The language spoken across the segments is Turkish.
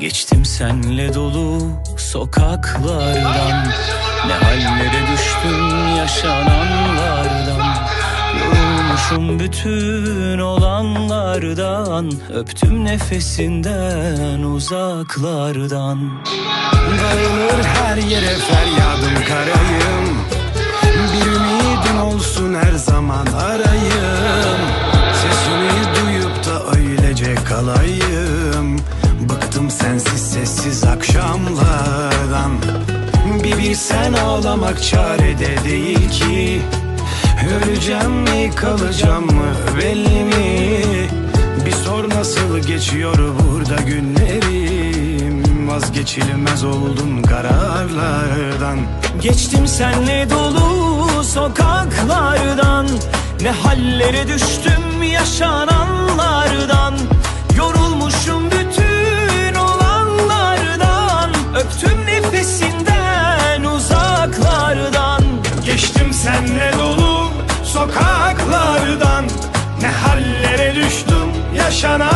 Geçtim senle dolu sokaklardan. Ne hallere düştüm yaşananlardan Yorulmuşum bütün olanlardan Öptüm nefesinden uzaklardan. Dağılır her yere feryadım karayım. Bir ümidim olsun her zaman arayım. Sesini duyup da öylece kalayım. Bıktım sensiz sessiz akşamlardan. Bir bilsen ağlamak çarede değil ki Öleceğim mi kalacağım mı belli mi? Bir sor nasıl geçiyor burada günlerim. Vazgeçilmez oldum kararlardan. Geçtim senle dolu sokaklardan. Ne hallere düştüm yaşananlardan. Yorulmuşum bütün olanlardan. Öptüm nefesinden uzaklardan. Geçtim senle dolu sokaklardan Ne hallere düştüm yaşananlardan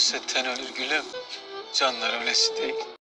uzaklardan Ölürse ten ölür gülüm. Canlar öylesi değil.